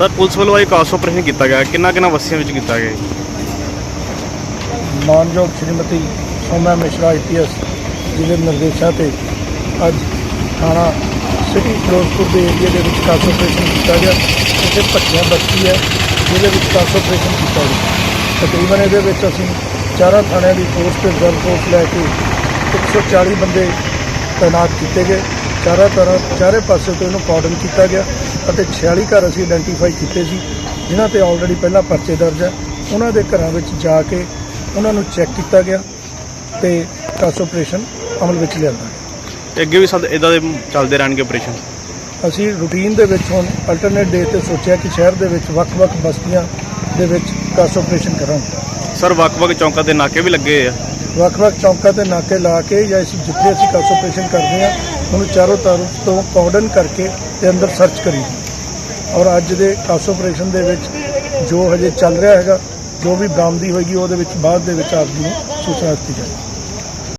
Sir, police ਵੱਲੋਂ ਇਹ ਕਾਸ operation ਕੀਤਾ ਗਿਆ। ਕਿੰਨਾ ਕਿੰਨਾ ਵਸੀਆਂ ਵਿੱਚ ਕੀਤਾ ਗਿਆ ਜੀ? ਮਾਨਯੋਗ ਸ਼੍ਰੀਮਤੀ ਸੋਮਾ ਮਿਸ਼ਰਾ ਆਈਪੀਐਸ ਦੇ ਨਿਰਦੇਸ਼ਾਂ ਤੇ ਅੱਜ ਥਾਣਾ ਸਿਟੀ ਫਿਰੋਜ਼ਪੁਰ ਦੇ ਏਰੀਆ ਦੇ ਵਿੱਚ ਕਾਸ ਆਪਰੇਸ਼ਨ ਕੀਤਾ ਗਿਆ। ਇੱਥੇ ਭੱਟੀਆਂ ਬਸਤੀ ਹੈ, ਜਿਹਦੇ ਵਿੱਚ ਕਾਸ ਆਪਰੇਸ਼ਨ ਕੀਤਾ ਗਿਆ। ਤਕਰੀਬਨ ਇਹਦੇ ਵਿੱਚ ਅਸੀਂ ਚਾਰਾਂ ਥਾਣਿਆਂ ਦੀ ਫੋਰਸ ਤੇ ਰਿਜ਼ਰਵ ਫੋਰਸ ਲੈ ਕੇ 140 ਬੰਦੇ ਤਾਇਨਾਤ ਕੀਤੇ ਗਏ। ਚਾਰਾਂ ਤਰ੍ਹਾਂ ਚਾਰੇ ਪਾਸੇ ਤੋਂ ਇਹਨੂੰ ਕਾਰਡਨ ਕੀਤਾ ਗਿਆ ਅਤੇ 46 ਘਰ ਅਸੀਂ ਆਇਡੈਂਟੀਫਾਈ ਕੀਤੇ ਸੀ ਜਿਨ੍ਹਾਂ ਤੇ ਆਲਰੇਡੀ ਪਹਿਲਾਂ ਪਰਚੇ ਦਰਜ ਹੈ। ਉਹਨਾਂ ਦੇ ਘਰਾਂ ਵਿੱਚ ਜਾ ਕੇ ਉਹਨਾਂ ਨੂੰ ਚੈੱਕ ਕੀਤਾ ਗਿਆ ਤੇ ਕਾਸ ਆਪਰੇਸ਼ਨ ਅਮਲ ਵਿੱਚ ਲਿਆਂਦਾ ਗਿਆ। ਅੱਗੇ ਵੀ ਸਦ ਇਦਾਂ ਦੇ ਚੱਲਦੇ ਰਹਿਣਗੇ ਆਪਰੇਸ਼ਨ ਅਸੀਂ ਰੂਟੀਨ ਦੇ ਵਿੱਚ ਹੁਣ ਅਲਟਰਨੇਟ ਡੇ ਤੇ ਸੋਚਿਆ ਕਿ ਸ਼ਹਿਰ ਦੇ ਵਿੱਚ ਵੱਖ-ਵੱਖ ਬਸਤੀਆਂ ਦੇ ਵਿੱਚ ਕਾਸ ਆਪਰੇਸ਼ਨ ਕਰਾਂਗੇ। ਸਰ ਵੱਖ-ਵੱਖ ਚੌਂਕਾਂ ਤੇ ਨਾਕੇ ਵੀ ਲੱਗੇ ਆ। ਵੱਖ-ਵੱਖ ਚੌਂਕਾਂ ਤੇ ਨਾਕੇ ਲਾ ਕੇ ਜਾਂ ਇਸ ਜਿੱਥੇ ਅਸੀਂ ਕਾਸ ਆਪਰੇਸ਼ਨ ਕਰਦੇ ਹਾਂ, ਉਹਨੂੰ ਚਾਰੋਂ ਤਰਫ ਤੋਂ ਕਾਰਡਨ ਕਰਕੇ ਤੇ ਅੰਦਰ ਸਰਚ ਕਰੀ ਔਰ ਅੱਜ ਦੇ ਕਾਸ ਆਪਰੇਸ਼ਨ ਦੇ ਵਿੱਚ ਜੋ ਹਜੇ ਚੱਲ ਰਿਹਾ ਹੈਗਾ, ਜੋ ਵੀ ਬਰਾਮਦੀ ਹੋਏਗੀ, ਉਹਦੇ ਵਿੱਚ ਬਾਅਦ ਦੇ ਵਿੱਚ ਆਪ ਜੀ ਨੂੰ ਸੂਚਨਾ ਦਿੱਤੀ ਜਾਏਗੀ।